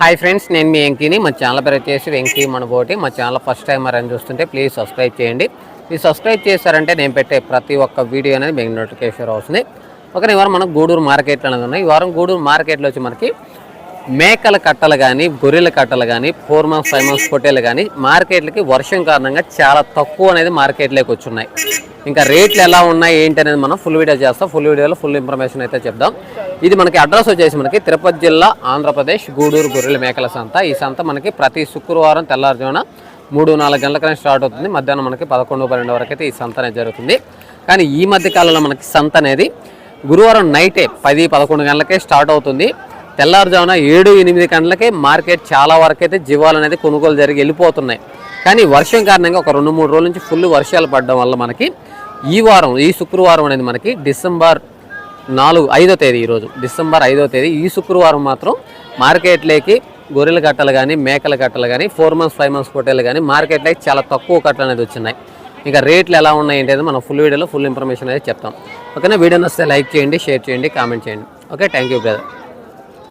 Hi friends నేను మీ వెంకీని. మా channel పేరు వచ్చేసి వెంకీ మనబోటి మా ఛానల్ ఫస్ట్ టైం అని చూస్తుంటే ప్లీజ్ సబ్స్క్రైబ్ చేయండి. మీరు సబ్స్క్రైబ్ చేశారంటే నేను పెట్టే ప్రతి ఒక్క వీడియో అనేది మీకు నోటిఫికేషన్ వస్తుంది. ఒక ఈ వారం మనకు గూడూరు మార్కెట్లో అనేది ఉన్నాయి ఈ వారం గూడూరు మార్కెట్లో వచ్చి మనకి మేకల కట్టలు కానీ గొర్రెల కట్టలు కానీ ఫోర్ మంత్స్ ఫైవ్ మంత్స్ పొట్టేలు కానీ మార్కెట్లకి వర్షం కారణంగా చాలా తక్కువ అనేది మార్కెట్లోకి వచ్చున్నాయి ఇంకా రేట్లు ఎలా ఉన్నాయి ఏంటి అనేది మనం ఫుల్ వీడియో చేస్తాం. ఫుల్ వీడియోలో ఫుల్ ఇన్ఫర్మేషన్ అయితే చెప్దాం. ఇది మనకి అడ్రస్ వచ్చేసి మనకి తిరుపతి జిల్లా ఆంధ్రప్రదేశ్ గూడూరు గొర్రెల మేకల సంత. ఈ సంత మనకి ప్రతి శుక్రవారం తెల్లారుజామున మూడు నాలుగు గంటల కన్నా స్టార్ట్ అవుతుంది. మధ్యాహ్నం మనకి పదకొండు పన్నెండు వరకు అయితే ఈ సంత అనేది జరుగుతుంది. కానీ ఈ మధ్య కాలంలో మనకి సంత అనేది గురువారం నైటే పది పదకొండు గంటలకే స్టార్ట్ అవుతుంది. తెల్లారుజామున ఏడు ఎనిమిది గంటలకే మార్కెట్ చాలా వరకు అయితే జీవాలు అనేది కొనుగోలు జరిగి వెళ్ళిపోతున్నాయి. కానీ వర్షం కారణంగా ఒక రెండు మూడు రోజుల నుంచి ఫుల్ వర్షాలు పడడం వల్ల మనకి ఈ వారం ఈ శుక్రవారం అనేది మనకి డిసెంబర్ నాలుగు ఐదో తేదీ ఈరోజు డిసెంబర్ ఐదో తేదీ. ఈ శుక్రవారం మాత్రం మార్కెట్లోకి గొర్రెల కట్టలు కానీ మేకల కట్టలు కానీ ఫోర్ మంత్స్ ఫైవ్ మంత్స్ పొట్టేలు కానీ మార్కెట్లోకి చాలా తక్కువ కట్టలు అనేది వచ్చినాయి. ఇంకా రేట్లు ఎలా ఉన్నాయి ఏంటి మనం ఫుల్ వీడియోలో ఫుల్ ఇన్ఫర్మేషన్ అనేది చెప్తాం. ఓకేనా? వీడియో నచ్చితే లైక్ చేయండి షేర్ చేయండి కామెంట్ చేయండి. ఓకే? Thank you brother.